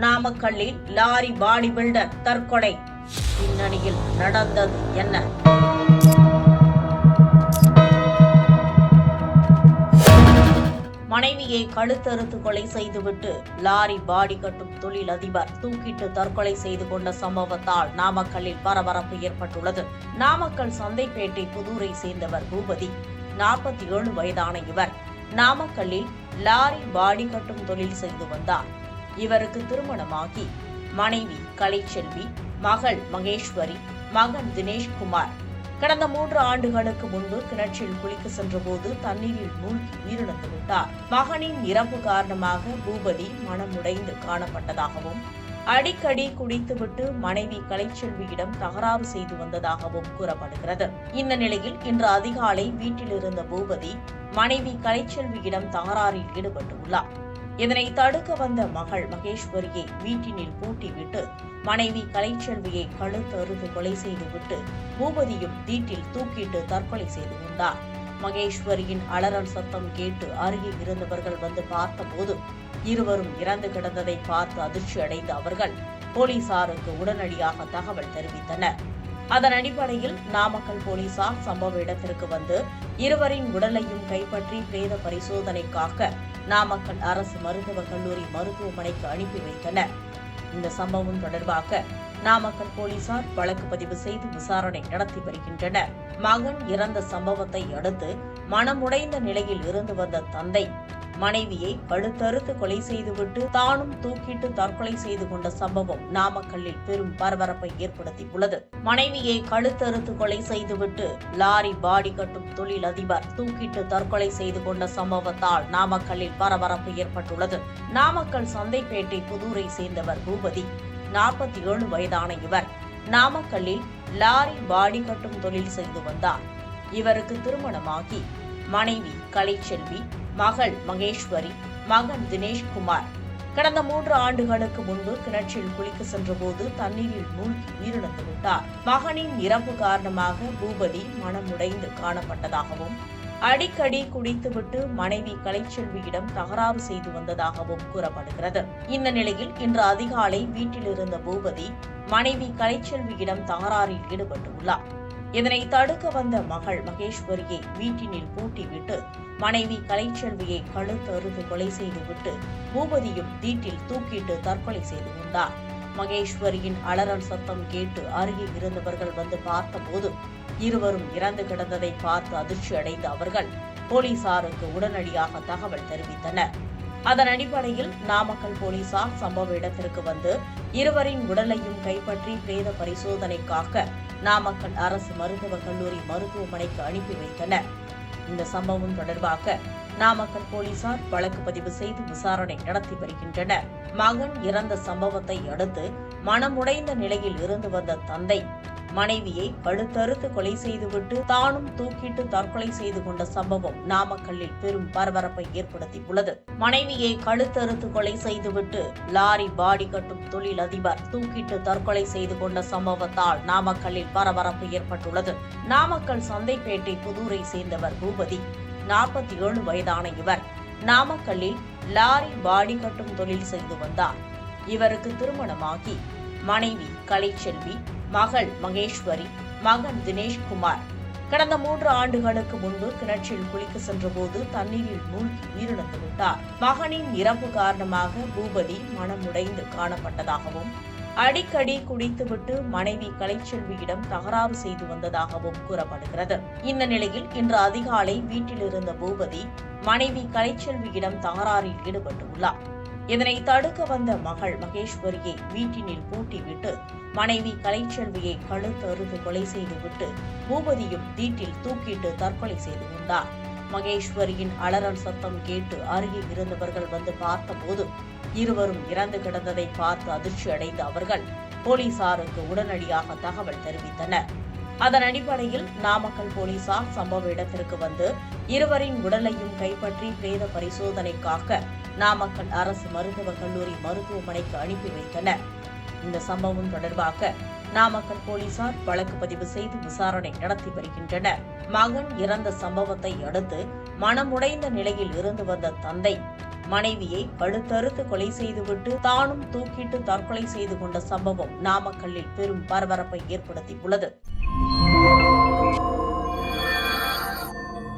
நாமக்கல்லில் lorry body builder தற்கொலை பின்னணியில் நடந்தது என்ன? மனைவியை கழுத்தறுத்து கொலை செய்துவிட்டு லாரி பாடி கட்டும் தொழில் அதிபர் தூக்கிட்டு தற்கொலை செய்து கொண்ட சம்பவத்தால் நாமக்கல்லில் பரபரப்பு ஏற்பட்டுள்ளது. நாமக்கல் சந்தைப்பேட்டை புதூரை சேர்ந்தவர் பூபதி நாற்பத்தி ஏழு வயதான இவர். நாமக்கல்லில் லாரி பாடி கட்டும் தொழில் செய்து வந்தார். இவருக்கு திருமணமாகி மனைவி கலைச்செல்வி மகள் மகேஸ்வரி மகன் தினேஷ்குமார். கடந்த மூன்று ஆண்டுகளுக்கு முன்பு கிணற்றில் குளிக்க சென்றபோது தண்ணீரில் மூழ்கி உயிரிழந்து விட்டார். மகனின் இறப்பு காரணமாக பூபதி மனமுடைந்து காணப்பட்டதாகவும் அடிக்கடி குடித்துவிட்டு மனைவி கலைச்செல்வியிடம் தகராறு செய்து வந்ததாகவும் கூறப்படுகிறது. இந்த நிலையில் இன்று அதிகாலை வீட்டில் இருந்த பூபதி மனைவி கலைச்செல்வியிடம் தகராறில் ஈடுபட்டுள்ளார். இதனை தடுக்க வந்த மகள் மகேஸ்வரியை வீட்டினில் பூட்டிவிட்டு மனைவி கலைச்செல்வியை கழுத்து கொலை செய்துவிட்டு பூபதியும் வீட்டில் தூக்கிட்டு தற்கொலை செய்து கொண்டார். மகேஸ்வரியின் அலறல் சத்தம் கேட்டு அருகே இருந்தவர்கள் வந்து பார்த்தபோது இருவரும் இறந்து கிடந்ததை பார்த்து அதிர்ச்சி அடைந்த அவர்கள் போலீசாருக்கு உடனடியாக தகவல் தெரிவித்தனர். அதன் அடிப்படையில் நாமக்கல் போலீசார் சம்பவ இடத்திற்கு வந்து இருவரின் உடலையும் கைப்பற்றி பிரேத பரிசோதனைக்காக நாமக்கல் அரசு மருத்துவக் கல்லூரி மருத்துவமனைக்கு அனுப்பி வைத்தனர். இந்த சம்பவம் தொடர்பாக நாமக்கல் போலீசார் வழக்கு பதிவு செய்து விசாரணை நடத்தி வருகின்றனர். மகன் இறந்த சம்பவத்தை அடுத்து மனமுடைந்த நிலையில் இருந்து வந்த தந்தை மனைவியை கழுத்தறுத்து கொலை செய்துவிட்டு தானும் தூக்கிட்டு தற்கொலை செய்து கொண்ட சம்பவம் நாமக்கல்லில் பெரும் பரபரப்பை ஏற்படுத்தியுள்ளது. மனைவியை கழுத்தறுத்து கொலை செய்துவிட்டு லாரி பாடி கட்டும் தொழில் அதிபர் தூக்கிட்டு தற்கொலை செய்து கொண்ட சம்பவத்தால் நாமக்கல்லில் பரபரப்பு ஏற்பட்டுள்ளது. நாமக்கல் சந்தைப்பேட்டை புதூரை சேர்ந்தவர் பூபதி நாற்பத்தி ஏழு வயதான இவர் நாமக்கல்லில் லாரி பாடி கட்டும் தொழில் செய்து வந்தார். இவருக்கு திருமணமாகி மனைவி கலைச்செல்வி மகள் மகேஸ்வரி மகன் தினேஷ்குமார் கடந்த மூன்று ஆண்டுகளுக்கு முன்பு கிணற்றில் குளிக்க சென்றபோது தண்ணீரில் மூழ்கி உயிரிழந்து விட்டார். மகனின் இறப்பு காரணமாக பூபதி மனமுடைந்து காணப்பட்டதாகவும் அடிக்கடி குடித்துவிட்டு மனைவி கலைச்செல்வியிடம் தகராறு செய்து வந்ததாகவும் கூறப்படுகிறது. இந்த நிலையில் இன்று அதிகாலை வீட்டில் இருந்த பூபதி மனைவி கலைச்செல்வியிடம் தகராறில் ஈடுபட்டுள்ளார். இதனை தடுக்க வந்த மகள் மகேஸ்வரியை வீட்டினில் பூட்டிவிட்டு மனைவி கலைச்செல்வியை கழுத்து அறுத்து கொலை செய்துவிட்டு பூபதியும் வீட்டில் தூக்கிட்டு தற்கொலை செய்து கொண்டார். மகேஸ்வரியின் அலறல் சத்தம் கேட்டு அருகே இருந்தவர்கள் வந்து பார்த்தபோது இருவரும் இறந்து கிடந்ததை பார்த்து அதிர்ச்சி அடைந்த அவர்கள் போலீசாருக்கு உடனடியாக தகவல் தெரிவித்தனர். அதன் அடிப்படையில் நாமக்கல் போலீசார் சம்பவ இடத்திற்கு வந்து இருவரின் உடலையும் கைப்பற்றி பிரேத பரிசோதனைக்காக நாமக்கல் அரசு மருத்துவக் கல்லூரி மருத்துவமனைக்கு அனுப்பி வைத்தனர். இந்த சம்பவம் தொடர்பாக நாமக்கல் போலீசார் வழக்கு பதிவு செய்து விசாரணை நடத்தி வருகின்றனர். மகன் இறந்த சம்பவத்தை அடுத்து மனமுடைந்த நிலையில் இருந்து வந்த தந்தை மனைவியை கழுத்தறுத்து கொலை செய்துவிட்டு தானும் தூக்கிட்டு தற்கொலை செய்து கொண்ட சம்பவம் நாமக்கல்லில் பெரும் பரபரப்பை ஏற்படுத்தியுள்ளது. மனைவியை கழுத்தறுத்து கொலை செய்துவிட்டு லாரி பாடி கட்டும் தொழில் அதிபர் தூக்கிட்டு தற்கொலை செய்து கொண்ட சம்பவத்தால் நாமக்கல்லில் பரபரப்பு ஏற்பட்டுள்ளது. நாமக்கல் சந்தைப்பேட்டை புதூரை சேர்ந்தவர் பூபதி நாற்பத்தி ஏழு வயதான இவர் நாமக்கல்லில் லாரி பாடி கட்டும் தொழில் செய்து வந்தார். இவருக்கு திருமணமாகி மனைவி கலைச்செல்வி மகள் மகேஸ்வரி மகன் தினேஷ்குமார். கடந்த மூன்று ஆண்டுகளுக்கு முன்பு கிணற்றில் குளிக்க சென்றபோது தண்ணீரில் மூழ்கி உயிரிழந்து விட்டார் மகனின் இறப்பு காரணமாக பூபதி மனமுடைந்து காணப்பட்டதாகவும் அடிக்கடி குடித்துவிட்டு மனைவி கலைச்செல்வியிடம் தகராறு செய்து வந்ததாகவும் கூறப்படுகிறது. இந்த நிலையில் இன்று அதிகாலை வீட்டில் இருந்த பூபதி மனைவி கலைச்செல்வியிடம் தகராறில் ஈடுபட்டுள்ளார். இதனை தடுக்க வந்த மகள் மகேஸ்வரியை வீட்டினில் பூட்டிவிட்டு மனைவி கலைச்செல்வியை கழுத்து அறுத்து கொலை செய்துவிட்டு பூபதியும் வீட்டில் தூக்கிட்டு தற்கொலை செய்து கொண்டார். மகேஸ்வரியின் அலறல் சத்தம் கேட்டு அருகே இருந்தவர்கள் வந்து பார்த்தபோது இருவரும் இறந்து கிடந்ததை பார்த்து அதிர்ச்சி அடைந்த அவர்கள் போலீசாருக்கு உடனடியாக தகவல் தெரிவித்தனர். அதன் அடிப்படையில் நாமக்கல் போலீசார் சம்பவ இடத்திற்கு வந்து இருவரின் உடலையும் கைப்பற்றி பிரேத பரிசோதனைக்காக நாமக்கல் அரசு மருத்துவக் கல்லூரி மருத்துவமனைக்கு அனுப்பி வைத்தனர். இந்த சம்பவம் தொடர்பாக நாமக்கல் போலீசார் வழக்கு பதிவு செய்து விசாரணை நடத்தி வருகின்றனர். மகன் இறந்த சம்பவத்தை அடுத்து மனமுடைந்த நிலையில் இருந்து வந்த தந்தை மனைவியை பழுத்தறுத்து கொலை செய்துவிட்டு தானும் தூக்கிட்டு தற்கொலை செய்து கொண்ட சம்பவம் நாமக்கல்லில் பெரும் பரபரப்பை ஏற்படுத்தியுள்ளது.